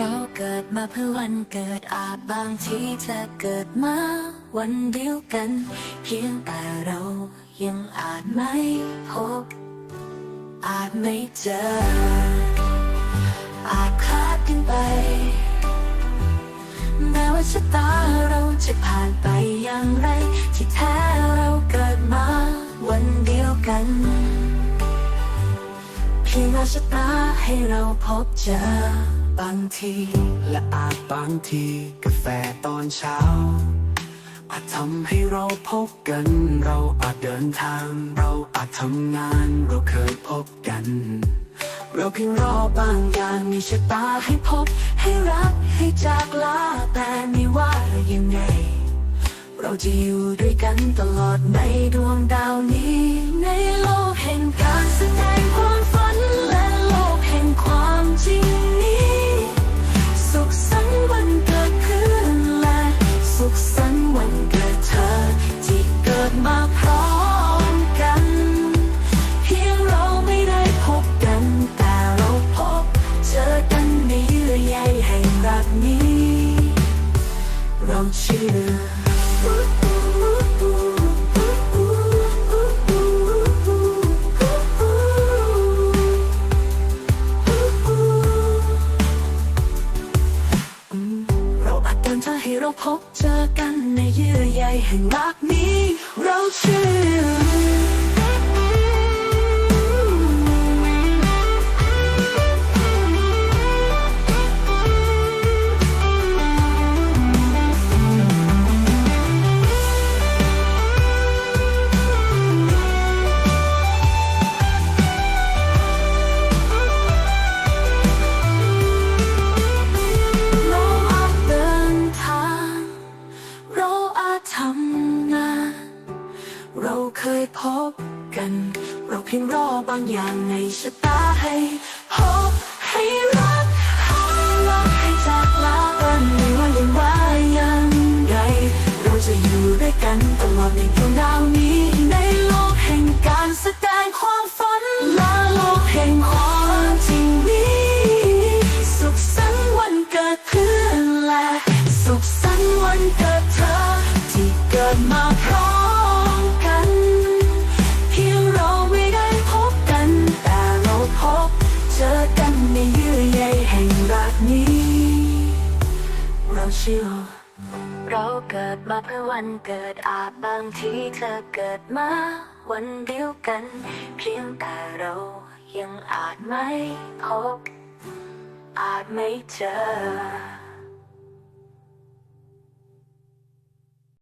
เราเกิดมาเพื่อวันเกิดอาจบางทีจะเกิดมาวันเดียวกัน เพียงแต่เรายังอาจไม่พบ อาจไม่เจอ อาจคลาดกันไป แม้ว่าชะตาเราจะผ่านไปอย่างไร ที่แท้เราเกิดมาวันเดียวกันเพียงเราชะตาให้เราพบเจอ บางทีและอาจบางทีกาแฟตอนเช้า อาจทำให้เราพบกัน เราอาจเดินทาง เราอาจทำงาน เราเคยพบกัน เราเพียงรอบางอย่างมีชะตาให้พบ ให้รักให้จากลาแต่ไม่ว่ายังไง เราจะอยู่ด้วยกันตลอดในดวงดาวนี้ เราเชื่อเราอาจเดินทางให้เราพบเจอกันในเยื่อใยแห่งรักนี้ เราเชื่อ เราเคยพบกัน เราเพียงรอบางอย่างในชะตาให้ บ เจอกันในเยื่อใยแห่งรักนี้ เราเชื่อเราเกิดมาเพื่อวันเกิดอาจบางทีเธอเกิดมาวันเดียวกัน เพียงแต่เรายังอาจไม่พบ อาจไม่เจอ